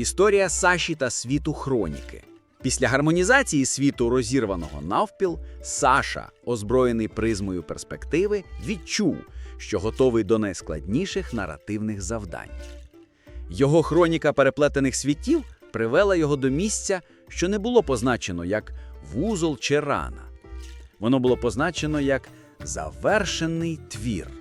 Історія Саші та світу хроніки. Після гармонізації світу розірваного навпіл, Саша, озброєний призмою перспективи, відчув, що готовий до найскладніших наративних завдань. Його хроніка переплетених світів привела його до місця, що не було позначено як вузол чи рана. Воно було позначено як завершений твір.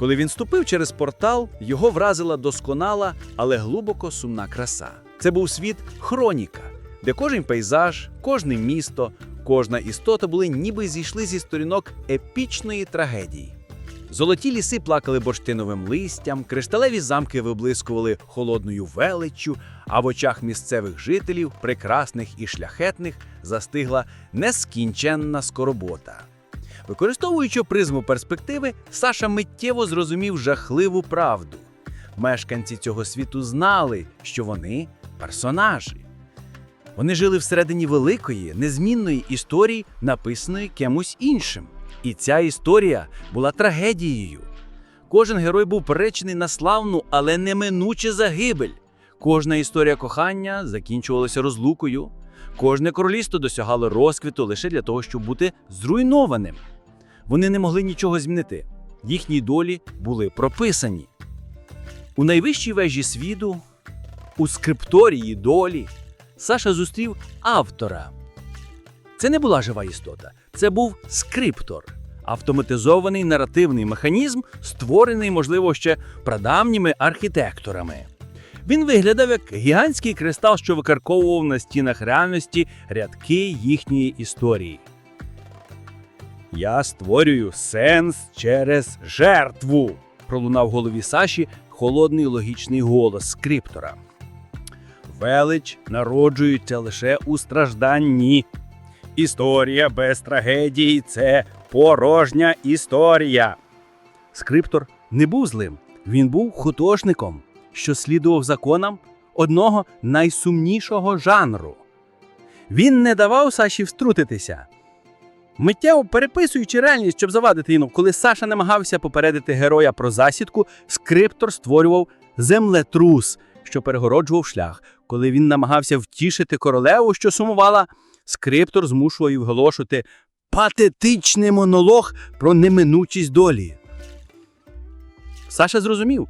Коли він ступив через портал, його вразила досконала, але глибоко сумна краса. Це був світ хроніка, де кожен пейзаж, кожне місто, кожна істота були ніби зійшли зі сторінок епічної трагедії. Золоті ліси плакали бурштиновим листям, кришталеві замки виблискували холодною величчю, а в очах місцевих жителів, прекрасних і шляхетних, застигла нескінченна скоробота. Використовуючи призму перспективи, Саша миттєво зрозумів жахливу правду. Мешканці цього світу знали, що вони персонажі. Вони жили всередині великої, незмінної історії, написаної кимось іншим. І ця історія була трагедією. Кожен герой був приречений на славну, але неминуче загибель. Кожна історія кохання закінчувалася розлукою. Кожне королівство досягало розквіту лише для того, щоб бути зруйнованим. Вони не могли нічого змінити. Їхні долі були прописані. У найвищій вежі світу, у скрипторії долі, Саша зустрів автора. Це не була жива істота, це був скриптор, автоматизований наративний механізм, створений, можливо, ще прадавніми архітекторами. Він виглядав як гігантський кристал, що викарковував на стінах реальності рядки їхньої історії. Я створюю сенс через жертву. пролунав в голові Саші холодний логічний голос скриптора. Велич народжується лише у стражданні. Історія без трагедії це порожня історія. Скриптор не був злим, він був художником, що слідував законам одного найсумнішого жанру. Він не давав Саші втрутитися. Миттєво переписуючи реальність, щоб завадити їм, коли Саша намагався попередити героя про засідку, скриптор створював землетрус, що перегороджував шлях. Коли він намагався втішити королеву, що сумувала, скриптор змушував її вголошувати патетичний монолог про неминучість долі. Саша зрозумів,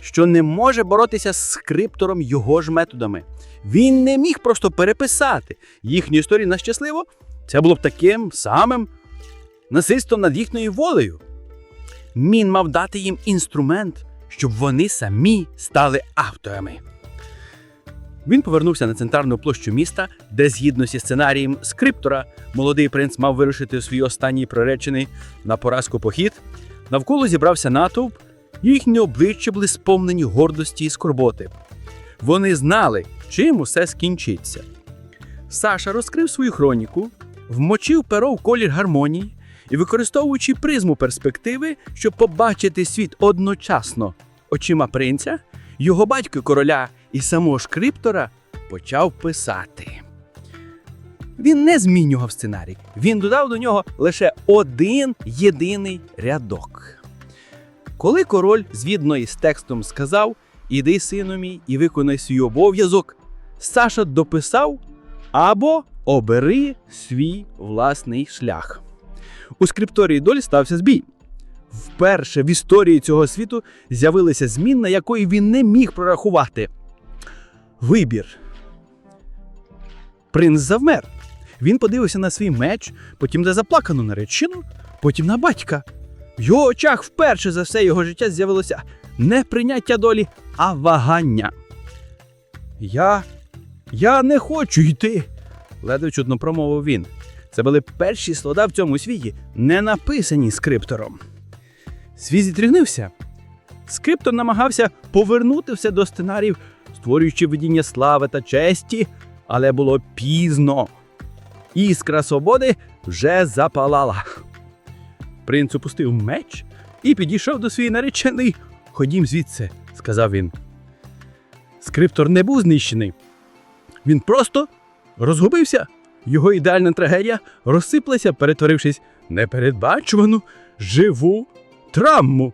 що не може боротися з скриптором його ж методами. Він не міг просто переписати їхню історію на щасливо. Це було б таким самим насильством над їхньою волею. Він мав дати їм інструмент, щоб вони самі стали авторами. Він повернувся на центральну площу міста, де, згідно зі сценарієм скриптора, молодий принц мав вирушити у свій останній приречений на поразку похід. Навколо зібрався натовп, їхні обличчя були сповнені гордості і скорботи. Вони знали, чим усе скінчиться. Саша розкрив свою хроніку, вмочив перо в колір гармонії і, використовуючи призму перспективи, щоб побачити світ одночасно очима принця, його батька короля і самого шкриптора, почав писати. Він не змінював сценарій, він додав до нього лише один єдиний рядок. Коли король, згідно із текстом, сказав Іди, сину мій, і виконай свій обов'язок, Саша дописав або обери свій власний шлях. У скрипторії долі стався збій. Вперше в історії цього світу з'явилася змінна, якої він не міг прорахувати. Вибір. Принц завмер. Він подивився на свій меч, потім на заплакану наречину, потім на батька. В його очах вперше за все його життя з'явилося не прийняття долі, а вагання. Я. Я не хочу йти, ледве чудно промовив він. Це були перші слова в цьому світі, не написані скриптором. Світ зітрігнився. Скриптор намагався повернути все до сценаріїв, створюючи видіння слави та честі, але було пізно. Іскра свободи вже запалала. Принц опустив меч і підійшов до своєї нареченої. Ходім звідси, сказав він. Скриптор не був знищений. Він просто розгубився. Його ідеальна трагедія розсиплася, перетворившись непередбачувану живу травму.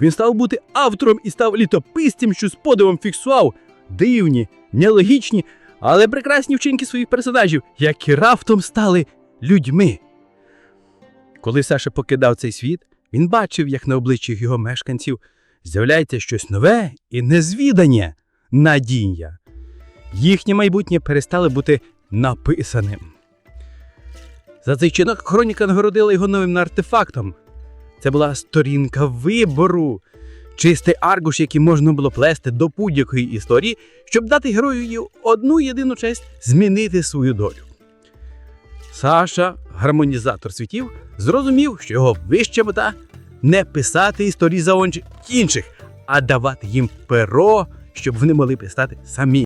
Він став бути автором і став літописцем, що з подивом фіксував дивні, нелогічні, але прекрасні вчинки своїх персонажів, які раптом стали людьми. Коли Саша покидав цей світ, він бачив, як на обличчях його мешканців з'являється щось нове і незвідання надія. Їхнє майбутнє перестало бути написаним. За цей чинок хроніка нагородила його новим артефактом. Це була сторінка вибору, чистий аркуш, який можна було плести до будь-якої історії, щоб дати герою одну єдину честь змінити свою долю. Саша, гармонізатор світів, зрозумів, що його вища мета не писати історії за інших, а давати їм перо, щоб вони могли писати самі.